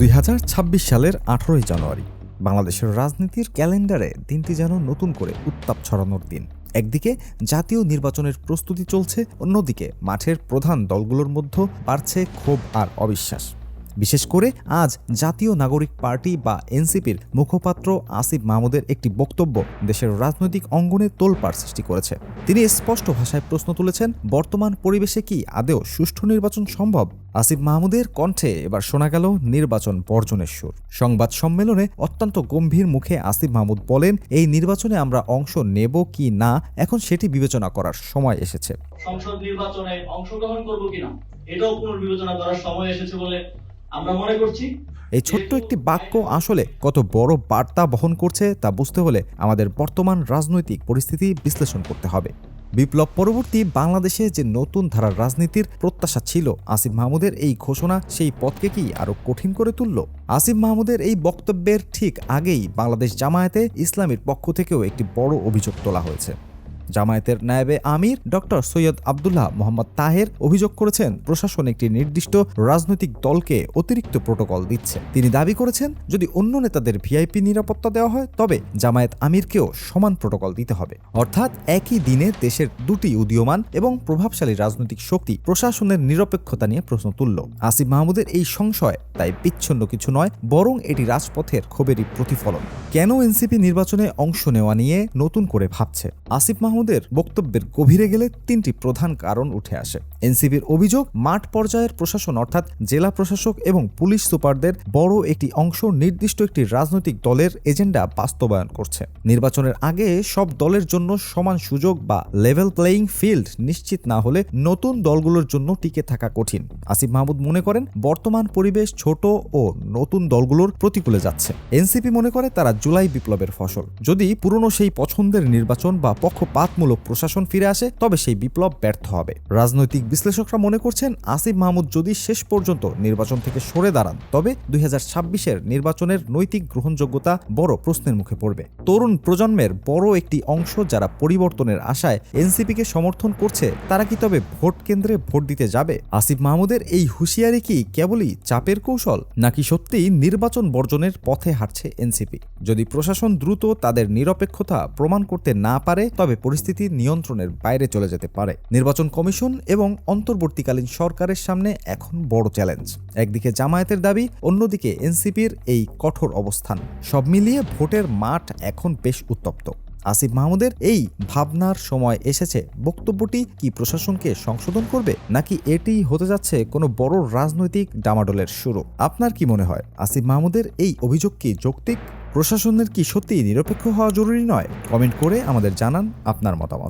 দুই হাজার ছাব্বিশ সালের আঠারোই জানুয়ারি, বাংলাদেশের রাজনীতির ক্যালেন্ডারে দিনটি যেন নতুন করে উত্তাপ ছড়ানোর দিন। একদিকে জাতীয় নির্বাচনের প্রস্তুতি চলছে, অন্যদিকে মাঠের প্রধান দলগুলোর মধ্যে বাড়ছে ক্ষোভ আর অবিশ্বাস। বিশেষ করে আজ জাতীয় নাগরিক পার্টি বা এনসিপির মুখপাত্র আসিফ মাহমুদের একটি বক্তব্য দেশের রাজনৈতিক অঙ্গনে তোলপাড় সৃষ্টি করেছে। তিনি স্পষ্ট ভাষায় প্রশ্ন তুলেছেন, বর্তমান পরিবেশে কি আদেও সুষ্ঠু নির্বাচন সম্ভব? আসিফ মাহমুদের কণ্ঠে এবার শোনা গেল নির্বাচন বর্জনের সুর। সংবাদ সম্মেলনে অত্যন্ত গম্ভীর মুখে আসিফ মাহমুদ বলেন, এই নির্বাচনে আমরা অংশ নেব কি না, এখন সেটি বিবেচনা করার সময় এসেছে। সংসদ নির্বাচনে অংশগ্রহণ করব কিনা, এটাও পুনর্বিবেচনা করার সময় এসেছে বলে আমরা মনে করছি এই ছোট্ট একটি বাক্য আসলে কত বড় বার্তা বহন করছে তা বুঝতে হলে আমাদের বর্তমান রাজনৈতিক পরিস্থিতি বিশ্লেষণ করতে হবে। বিপ্লব পরবর্তী বাংলাদেশে যে নতুন ধারার রাজনীতির প্রত্যাশা ছিল আসিফ মাহমুদের এই ঘোষণা সেই পথকে কি আরও কঠিন করে তুলল? আসিফ মাহমুদের এই বক্তব্যের ঠিক আগেই বাংলাদেশ জামায়াতে ইসলামের পক্ষ থেকেও একটি বড় অভিযোগ তোলা হয়েছে। জামায়াতের নায়েবে আমির ডক্টর সৈয়দ আবদুল্লাহ মোহাম্মদ তাহের অভিযোগ করেছেন, প্রশাসন একটি নির্দিষ্ট রাজনৈতিক দলকে অতিরিক্ত প্রোটোকল দিচ্ছে। তিনি দাবি করেছেন, যদি অন্য নেতাদের ভিআইপি নিরাপত্তা দেওয়া হয়, তবে জামায়াত আমিরকেও সমান প্রোটোকল দিতে হবে। অর্থাৎ একই দিনে দেশের দুটি উদীয়মান এবং প্রভাবশালী রাজনৈতিক শক্তি প্রশাসনের নিরপেক্ষতা নিয়ে প্রশ্ন তুলল। আসিফ মাহমুদের এই সংশয় তাই বিচ্ছন্ন কিছু নয়, বরং এটি রাজপথের ক্ষোভেরই প্রতিফলন। কেন এনসিপি নির্বাচনে অংশ নেওয়া নিয়ে নতুন করে ভাবছে? আসিফ মাহমুদের বক্তব্যের গভীরে গেলে তিনটি প্রধান কারণ উঠে আসে। এনসিপির অভিযোগ, মাঠ পর্যায়ের প্রশাসন অর্থাৎ জেলা প্রশাসক এবং পুলিশ সুপারদের বড় একটি অংশ নির্দিষ্ট একটি রাজনৈতিক দলের এজেন্ডা বাস্তবায়ন করছে। নির্বাচনের আগে সব দলের জন্য সমান সুযোগ বা লেভেল প্লেয়িং ফিল্ড নিশ্চিত না হলে নতুন দলগুলোর জন্য টিকে থাকা কঠিন। আসিফ মাহমুদ মনে করেন, বর্তমান পরিবেশ ছোট ও নতুন দলগুলোর প্রতিকূলে যাচ্ছে। এনসিপি মনে করে তারা জুলাই বিপ্লবের ফসল। যদি পুরনো সেই পছন্দের নির্বাচন বা পক্ষপাতমূলক প্রশাসন ফিরে আসে, তবে সেই বিপ্লব ব্যর্থ হবে। রাজনৈতিক বিশ্লেষকরা মনে করছেন, আসিফ মাহমুদ যদি শেষ পর্যন্ত নির্বাচন থেকে সরে দাঁড়ান, তবে দুই হাজার নির্বাচনের নৈতিক গ্রহণযোগ্যতা বড় প্রশ্নের মুখে পড়বে। তরুণ প্রজন্মের বড় একটি অংশ যারা পরিবর্তনের আশায় এনসিপিকে সমর্থন করছে, তারা কি তবে ভোট কেন্দ্রে ভোট দিতে যাবে? আসিফ মাহমুদের এই হুঁশিয়ারি কি কেবলই চাপের কৌশল, নাকি সত্যিই নির্বাচন বর্জনের পথে হাঁটছে এনসিপি? যদি প্রশাসন দ্রুত তাদের নিরপেক্ষতা প্রমাণ করতে না পারে, তবে পরিস্থিতি নিয়ন্ত্রণের বাইরে চলে যেতে পারে। নির্বাচন কমিশন এবং অন্তর্বর্তীকালীন সরকারের সামনে এখন বড় চ্যালেঞ্জ। একদিকে জামায়াতের দাবি, অন্যদিকে এনসিপির এই কঠোর অবস্থান। সব মিলিয়ে ভোটের মাঠ এখন বেশ উত্তপ্ত। আসিফ মাহমুদের এই ভাবনার সময় এসেছে। বক্তব্যটি কি প্রশাসনকে সংশোধন করবে, নাকি এটি হতে যাচ্ছে কোনো বড় রাজনৈতিক ডামাডোলের শুরু? আপনার কি মনে হয়? আসিফ মাহমুদের এই অভিযোগ কি যৌক্তিক? প্রশাসনের কি সত্যিই নিরপেক্ষ হওয়া জরুরি নয়? কমেন্ট করে আমাদের জানান আপনার মতামত।